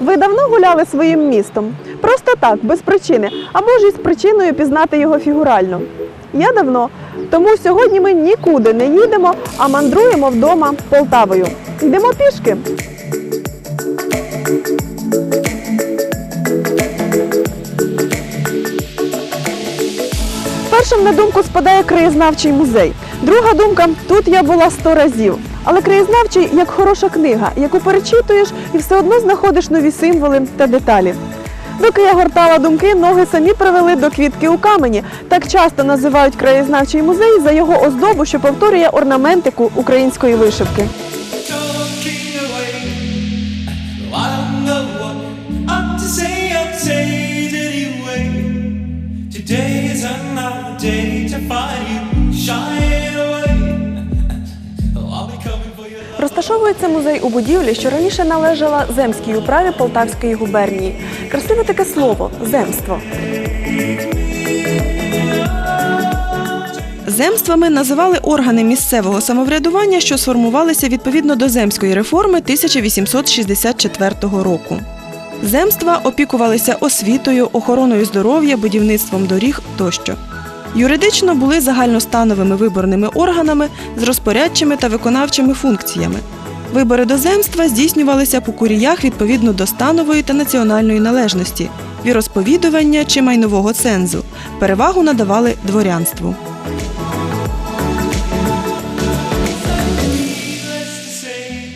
Ви давно гуляли своїм містом? Просто так, без причини, або ж із причиною пізнати його фігурально. Я давно. Тому сьогодні ми нікуди не їдемо, а мандруємо вдома Полтавою. Йдемо пішки. Першим на думку спадає краєзнавчий музей. Друга думка тут я була сто разів. Але краєзнавчий як хороша книга, яку перечитуєш і все одно знаходиш нові символи та деталі. Доки я гортала думки, ноги самі привели до квітки у камені. Так часто називають краєзнавчий музей за його оздобу, що повторює орнаментику української вишивки. Розташовується музей у будівлі, що раніше належала земській управі Полтавської губернії. Красиве таке слово земство. Земствами називали органи місцевого самоврядування, що сформувалися відповідно до земської реформи 1864 року. Земства опікувалися освітою, охороною здоров'я, будівництвом доріг тощо. Юридично були загальностановими виборними органами з розпорядчими та виконавчими функціями. Вибори до земства здійснювалися по куріях відповідно до станової та національної належності, віросповідування чи майнового цензу. Перевагу надавали дворянству.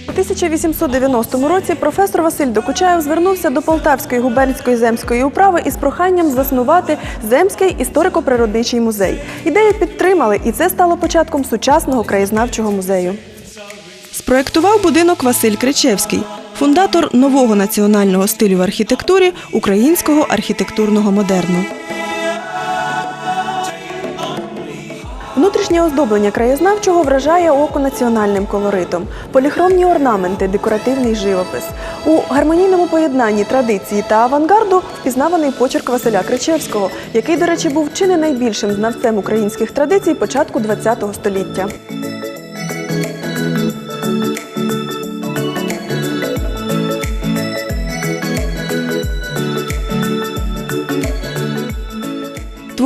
У 1890 році професор Василь Докучаєв звернувся до Полтавської губернської земської управи із проханням заснувати земський історико-природничий музей. Ідею підтримали, і це стало початком сучасного краєзнавчого музею. Спроектував будинок Василь Кричевський, фундатор нового національного стилю в архітектурі українського архітектурного модерну. Внутрішнє оздоблення краєзнавчого вражає око національним колоритом, поліхромні орнаменти, декоративний живопис. У гармонійному поєднанні традиції та авангарду впізнаваний почерк Василя Кричевського, який, до речі, був чи не найбільшим знавцем українських традицій початку ХХ століття.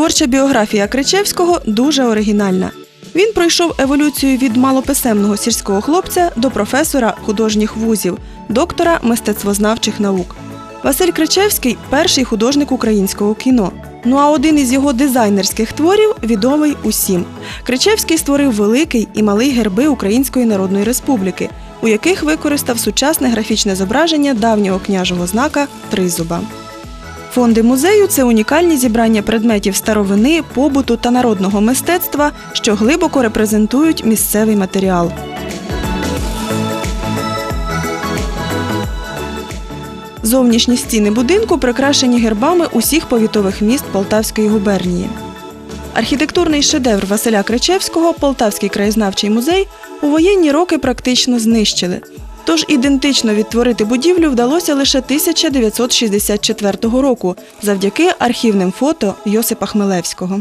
Творча біографія Кричевського дуже оригінальна. Він пройшов еволюцію від малописемного сільського хлопця до професора художніх вузів, доктора мистецтвознавчих наук. Василь Кричевський перший художник українського кіно. Ну а один із його дизайнерських творів відомий усім. Кричевський створив великий і малий герби Української Народної Республіки, у яких використав сучасне графічне зображення давнього княжого знака Тризуба. Фонди музею це унікальні зібрання предметів старовини, побуту та народного мистецтва, що глибоко репрезентують місцевий матеріал. Зовнішні стіни будинку прикрашені гербами усіх повітових міст Полтавської губернії. Архітектурний шедевр Василя Кричевського Полтавський краєзнавчий музей у воєнні роки практично знищили. Тож ідентично відтворити будівлю вдалося лише 1964 року завдяки архівним фото Йосипа Хмелевського.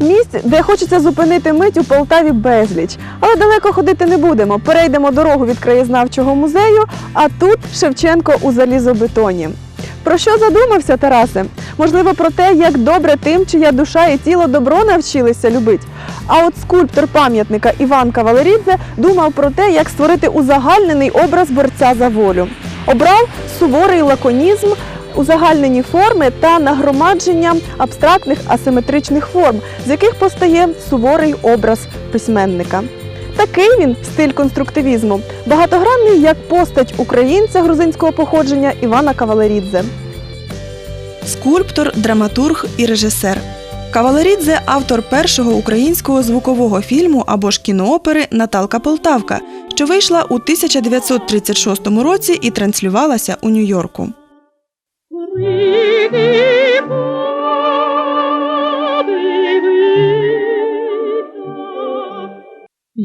Місць, де хочеться зупинити мить у Полтаві безліч. Але далеко ходити не будемо. Перейдемо дорогу від краєзнавчого музею, а тут Шевченко у залізобетоні. Про що задумався, Тарасе? Можливо, про те, як добре тим, чия душа і тіло добро навчилися любить. А от скульптор пам'ятника Іван Кавалерідзе думав про те, як створити узагальнений образ борця за волю. Обрав суворий лаконізм, узагальнені форми та нагромадження абстрактних асиметричних форм, з яких постає суворий образ письменника. Такий він стиль конструктивізму, багатогранний як постать українця грузинського походження Івана Кавалерідзе. Скульптор, драматург і режисер. Кавалерідзе автор першого українського звукового фільму або ж кіноопери Наталка Полтавка, що вийшла у 1936 році і транслювалася у Нью-Йорку.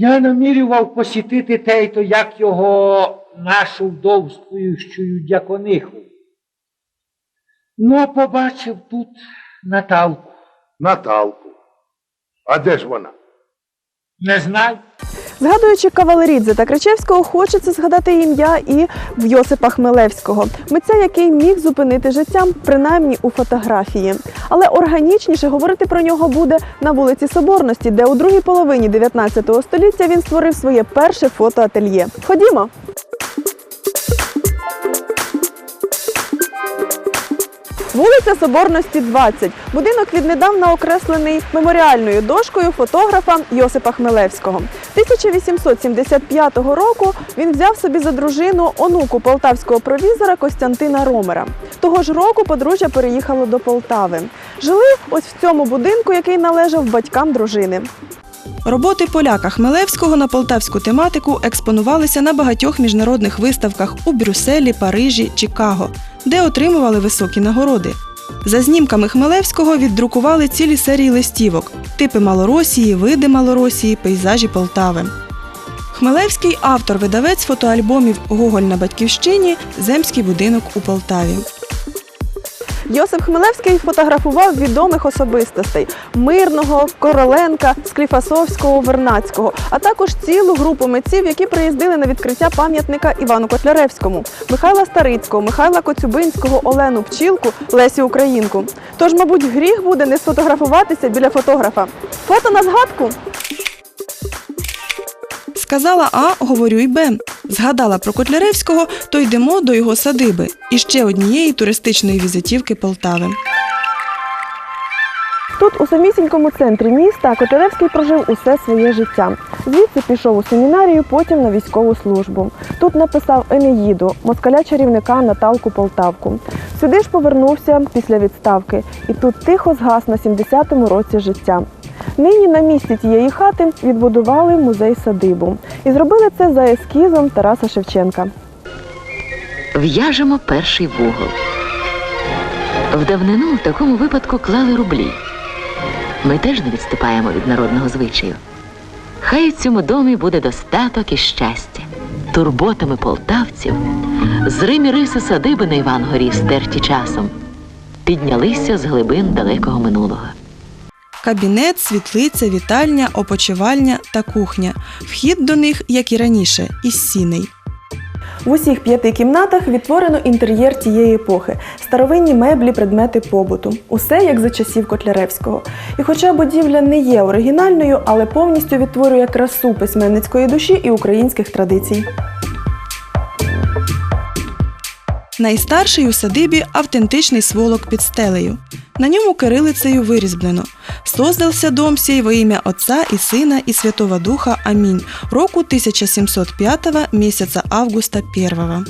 Я намірював посітити тейто, як його нашу вдовствуючу дякониху. Ну, побачив тут Наталку. Наталку. А де ж вона? Не знаю. Згадуючи Кавалерідзе та Кричевського, хочеться згадати ім'я і в Йосипа Хмелевського, митця, який міг зупинити життям, принаймні у фотографії. Але органічніше говорити про нього буде на вулиці Соборності, де у другій половині 19 століття він створив своє перше фотоательє. Ходімо. Вулиця Соборності 20. Будинок віднедавна окреслений меморіальною дошкою фотографа Йосипа Хмелевського. 1875 року він взяв собі за дружину онуку полтавського провізора Костянтина Ромера. Того ж року подружжя переїхало до Полтави. Жили ось в цьому будинку, який належав батькам дружини. Роботи поляка Хмелевського на полтавську тематику експонувалися на багатьох міжнародних виставках у Брюсселі, Парижі, Чикаго, де отримували високі нагороди. За знімками Хмелевського віддрукували цілі серії листівок, типи Малоросії, види Малоросії, пейзажі Полтави. Хмелевський автор-видавець фотоальбомів Гоголь на батьківщині, Земський будинок у Полтаві. Йосип Хмелевський фотографував відомих особистостей Мирного, Короленка, Скліфасовського, Вернацького, а також цілу групу митців, які приїздили на відкриття пам'ятника Івану Котляревському, Михайла Старицького, Михайла Коцюбинського, Олену Пчілку, Лесі Українку. Тож, мабуть, гріх буде не сфотографуватися біля фотографа. Фото на згадку. Сказала А, говорю й Б. Згадала про Котляревського, то йдемо до його садиби і ще однієї туристичної візитівки Полтави. Тут, у самісінькому центрі міста, Котляревський прожив усе своє життя. Звідси пішов у семінарію, потім на військову службу. Тут написав Енеїду, москаля чарівника Наталку Полтавку. Сюди ж повернувся після відставки, і тут тихо згас на 70-му році життя. Нині на місці тієї хати відбудували музей садибу і зробили це за ескізом Тараса Шевченка. В'яжемо перший вугол. В давнину в такому випадку клали рублі. Ми теж не відступаємо від народного звичаю. Хай у цьому домі буде достаток і щастя. Турботами полтавців зримі риси садиби на Івангорі, стерті часом, піднялися з глибин далекого минулого. Кабінет, світлиця, вітальня, опочивальня та кухня. Вхід до них, як і раніше, із сіней. В усіх п'яти кімнатах відтворено інтер'єр тієї епохи, старовинні меблі, предмети побуту. Усе як за часів Котляревського. І хоча будівля не є оригінальною, але повністю відтворює красу письменницької душі і українських традицій. Найстарший у садибі автентичний сволок під стелею. На ньому кирилицею вирізблено. Создався дом сей во ім'я Отця і Сина і Святого Духа. Амінь. Року 1705 місяця августа 1.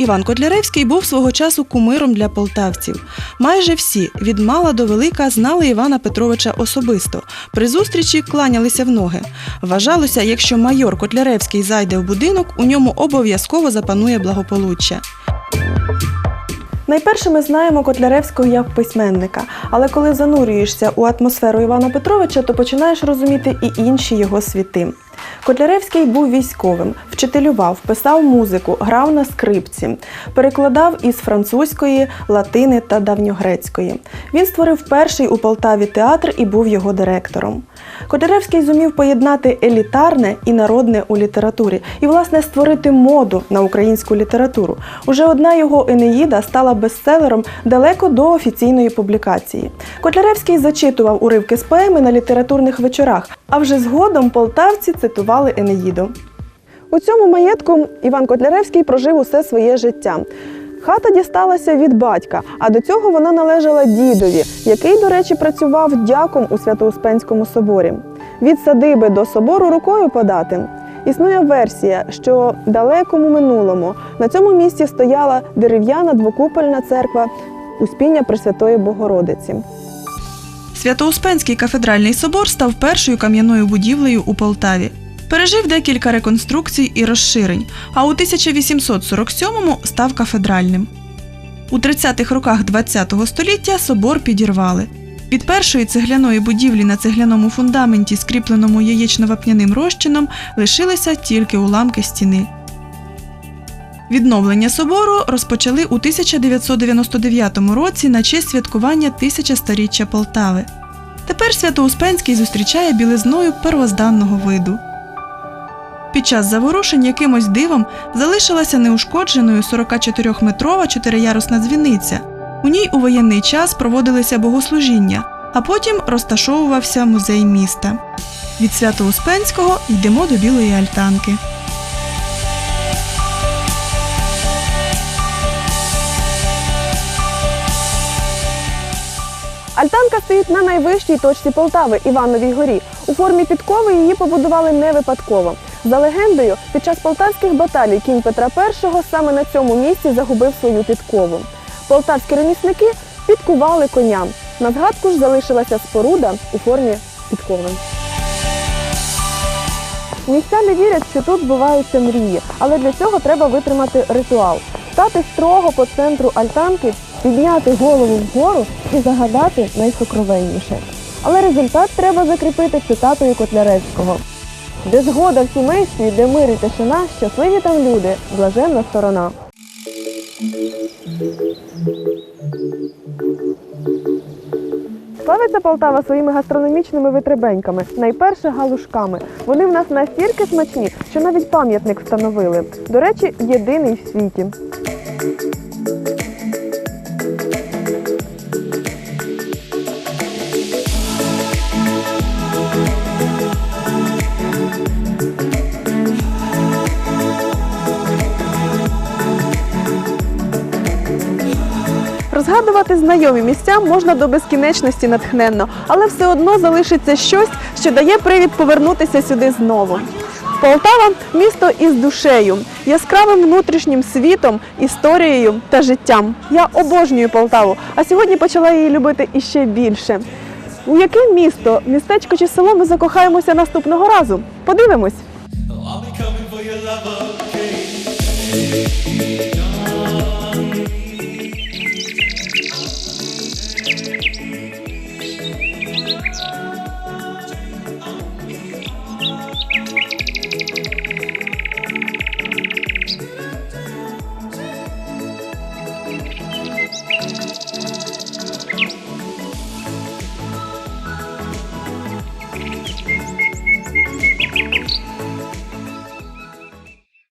Іван Котляревський був свого часу кумиром для полтавців. Майже всі, від мала до велика, знали Івана Петровича особисто. При зустрічі кланялися в ноги. Вважалося, якщо майор Котляревський зайде в будинок, у ньому обов'язково запанує благополуччя. Найперше ми знаємо Котляревського як письменника, але коли занурюєшся у атмосферу Івана Петровича, то починаєш розуміти і інші його світи. Котляревський був військовим, вчителював, писав музику, грав на скрипці, перекладав із французької, латини та давньогрецької. Він створив перший у Полтаві театр і був його директором. Котляревський зумів поєднати елітарне і народне у літературі і, власне, створити моду на українську літературу. Уже одна його Енеїда стала бестселером далеко до офіційної публікації. Котляревський зачитував уривки з поеми на літературних вечорах, а вже згодом полтавці цитували Енеїду. У цьому маєтку Іван Котляревський прожив усе своє життя. Хата дісталася від батька, а до цього вона належала дідові, який, до речі, працював дяком у Свято-Успенському соборі. Від садиби до собору рукою подати. Існує версія, що далекому минулому на цьому місці стояла дерев'яна двокупольна церква Успіння Пресвятої Богородиці. Свято-Успенський кафедральний собор став першою кам'яною будівлею у Полтаві. Пережив декілька реконструкцій і розширень, а у 1847-му став кафедральним. У 30-х роках ХХ століття собор підірвали. Від першої цегляної будівлі на цегляному фундаменті, скріпленому яєчно-вапняним розчином, лишилися тільки уламки стіни. Відновлення собору розпочали у 1999 році на честь святкування тисяча-сторіччя Полтави. Тепер Свято-Успенський зустрічає білизною первозданного виду. Під час заворушень якимось дивом залишилася неушкодженою 44-метрова чотириярусна дзвіниця. У ній у воєнний час проводилися богослужіння, а потім розташовувався музей міста. Від Свято-Успенського йдемо до Білої Альтанки. Альтанка стоїть на найвищій точці Полтави Івановій горі. У формі підкови її побудували не випадково. За легендою, під час полтавських баталій кінь Петра І саме на цьому місці загубив свою підкову. Полтавські ремісники підкували коням. На згадку ж залишилася споруда у формі підкови. Містяни вірять, що тут збуваються мрії, але для цього треба витримати ритуал. Стати строго по центру альтанки, підняти голову вгору і загадати найсокровенніше. Але результат треба закріпити цитатою Котляревського. Де згода в сімействі, де мир і тишина, щасливі там люди, блаженна сторона. Славиться Полтава своїми гастрономічними витребеньками, найперше галушками. Вони в нас настільки смачні, що навіть пам'ятник встановили. До речі, єдиний в світі. Розгадувати знайомі місця можна до безкінечності натхненно, але все одно залишиться щось, що дає привід повернутися сюди знову. Полтава місто із душею, яскравим внутрішнім світом, історією та життям. Я обожнюю Полтаву, а сьогодні почала її любити іще більше. У яке місто, містечко чи село ми закохаємося наступного разу? Подивимось.